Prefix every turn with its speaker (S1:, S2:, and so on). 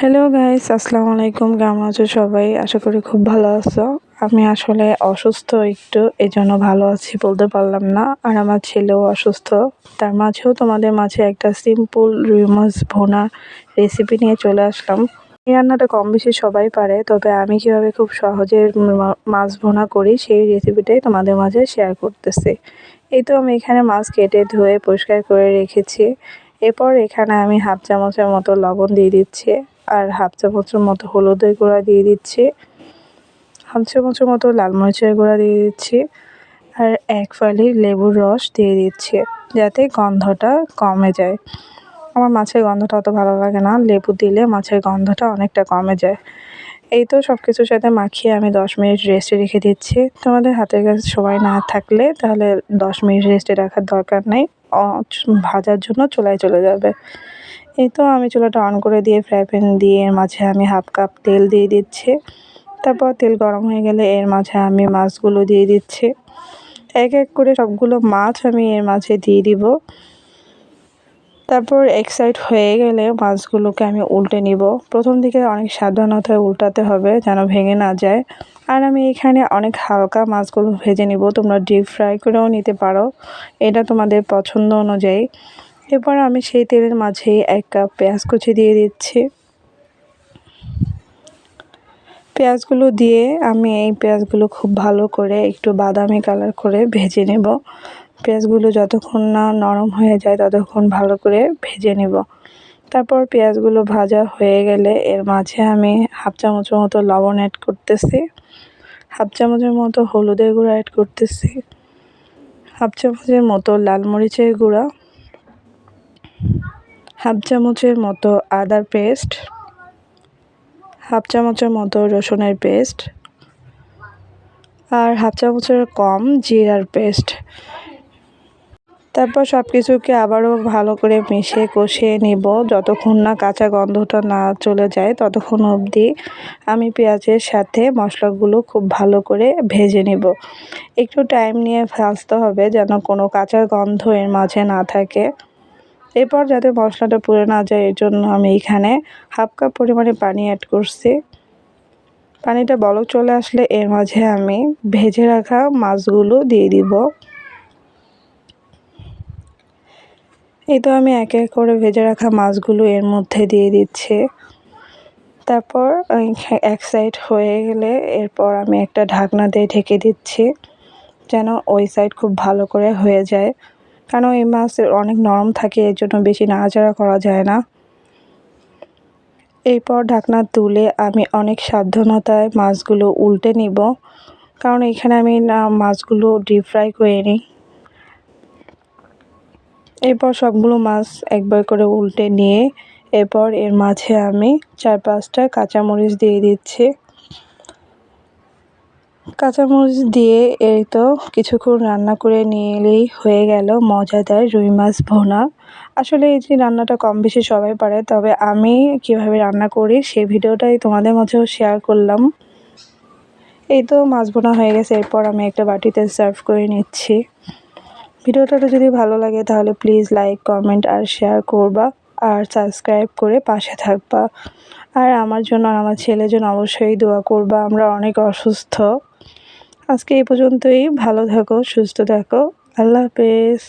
S1: Hello guys আসসালামু আলাইকুম কেমন আছো সবাই? আশা করি খুব ভালো আছো। আমি আসলে অসুস্থ একটু এই জন্য ভালো আছি বলতে পারলাম না। আর আমার ছেলেও অসুস্থ। তার মাঝেও তোমাদের মাঝে একটা সিম্পল রুই মাছ ভোনা রেসিপি নিয়ে চলে আসলাম। এই রান্নাটা কম বেশি সবাই পারে, তবে আমি কীভাবে খুব সহজে মাছ ভোনা করি, সেই রেসিপিটাই তোমাদের মাঝে শেয়ার করতেছি। এই তো আমি এখানে মাছ কেটে ধুয়ে পরিষ্কার করে রেখেছি। এরপর এখানে আমি হাফ চামচের মতো লবণ দিয়ে দিচ্ছি। আর হাফ চামচের মতো হলুদের গুঁড়া দিয়ে দিচ্ছি। হাফ চামচের মতো লাল মরিচের গুঁড়া দিয়ে দিচ্ছি। আর এক ফালি লেবুর রস দিয়ে দিচ্ছি যাতে গন্ধটা কমে যায়। আমার মাছের গন্ধটা অত ভালো লাগে না। লেবু দিলে মাছের গন্ধটা অনেকটা কমে যায়। এই তো সব কিছুর সাথে মাখিয়ে আমি দশ মিনিট রেস্টে রেখে দিচ্ছি। তোমাদের হাতের কাছে সময় না থাকলে তাহলে দশ মিনিট রেস্টে রাখার দরকার নেই। ভাজার জন্য চুলায় চলে যাবে। এই তো আমি চুলাটা অন করে দিয়ে ফ্রাই প্যান দিয়ে এর মাঝে আমি হাফ কাপ তেল দিয়ে দিচ্ছি। তারপর তেল গরম হয়ে গেলে এর মাঝে আমি মাছগুলো দিয়ে দিচ্ছি। এক এক করে সবগুলো মাছ আমি এর মাঝে দিয়ে দিব। তারপর এক সাইড হয়ে গেলে মাছগুলোকে আমি উল্টে নিব। প্রথম দিকে অনেক সাবধানতায় উল্টাতে হবে যেন ভেঙে না যায়। আর আমি এখানে অনেক হালকা মাছগুলো ভেজে নিব। তোমরা ডিপ ফ্রাই করেও নিতে পারো। এটা তোমাদের পছন্দ অনুযায়ী। এরপর আমি সেই তেলের মাঝেই এক কাপ পেঁয়াজ কুচি দিয়ে দিচ্ছি। পেঁয়াজগুলো দিয়ে আমি এই পেঁয়াজগুলো খুব ভালো করে একটু বাদামি কালার করে ভেজে নেব। পেঁয়াজগুলো যতক্ষণ না নরম হয়ে যায় ততক্ষণ ভালো করে ভেজে নেব। তারপর পেঁয়াজগুলো ভাজা হয়ে গেলে এর মাঝে আমি হাফ চামচের মতো লবণ অ্যাড করতেছি। হাফ চামচের মতো হলুদের গুঁড়ো অ্যাড করতেছি। হাফ চামচের মতো লাল মরিচের গুঁড়া। হাফ চামচের মতো আদার পেস্ট, হাফ চামচের মতো রসুনের পেস্ট আর হাফ চামচের কম জিরার পেস্ট। তারপর সব কিছুকে আবারও ভালো করে মিশিয়ে কষিয়ে নিব। যতক্ষণ না কাঁচা গন্ধটা না চলে যায় ততক্ষণ অবধি আমি পেঁয়াজের সাথে মশলাগুলো খুব ভালো করে ভেজে নিব। একটু টাইম নিয়ে ভাজতে হবে যেন কোনো কাঁচা গন্ধ এর মাঝে না থাকে। এরপর যাতে মশলাটা পুড়ে না যায় এর জন্য আমি এখানে হাফ কাপ পরিমাণে পানি অ্যাড করছি। পানিটা বলক চলে আসলে এর মাঝে আমি ভেজে রাখা মাছগুলো দিয়ে দিব। এই তো আমি এক এক করে ভেজে রাখা মাছগুলো এর মধ্যে দিয়ে দিচ্ছি। তারপর এক সাইড হয়ে গেলে এরপর আমি একটা ঢাকনা দিয়ে ঢেকে দিচ্ছি, যেন ওই সাইড খুব ভালো করে হয়ে যায়। কারণ এই মাছ অনেক নরম থাকে, এর জন্য বেশি নাড়াচাড়া করা যায় না। এরপর ঢাকনা তুলে আমি অনেক সাবধানতায় মাছগুলো উল্টে নিব, কারণ এখানে আমি মাছগুলো ডিপ ফ্রাই করে নিই। এরপর সবগুলো মাছ একবার করে উল্টে নিয়ে, এরপর এর মাঝে আমি চার পাঁচটা কাঁচামরিচ দিয়ে দিচ্ছি। কাঁচামরিচ দিয়ে এই তো কিছুক্ষণ রান্না করে নিয়ে এলেই হয়ে গেল মজাদার রুই মাছ ভোনা। আসলে এই যে রান্নাটা কম বেশি সবাই পারে, তবে আমি কীভাবে রান্না করি সেই ভিডিওটাই তোমাদের মাঝেও শেয়ার করলাম। এই তো মাছ বোনা হয়ে গেছে, এরপর আমি একটা বাটিতে সার্ভ করে নিচ্ছি। ভিডিওটা যদি ভালো লাগে তাহলে প্লিজ লাইক কমেন্ট আর শেয়ার করবা আর সাবস্ক্রাইব করে পাশে থাকবা। আর আমার জন্য আর আমার ছেলের জন্য অবশ্যই দোয়া করবা, আমরা অনেক অসুস্থ। আজকে এই পর্যন্তই। ভালো থাকো সুস্থ থাকো। আল্লাহ হাফেজ।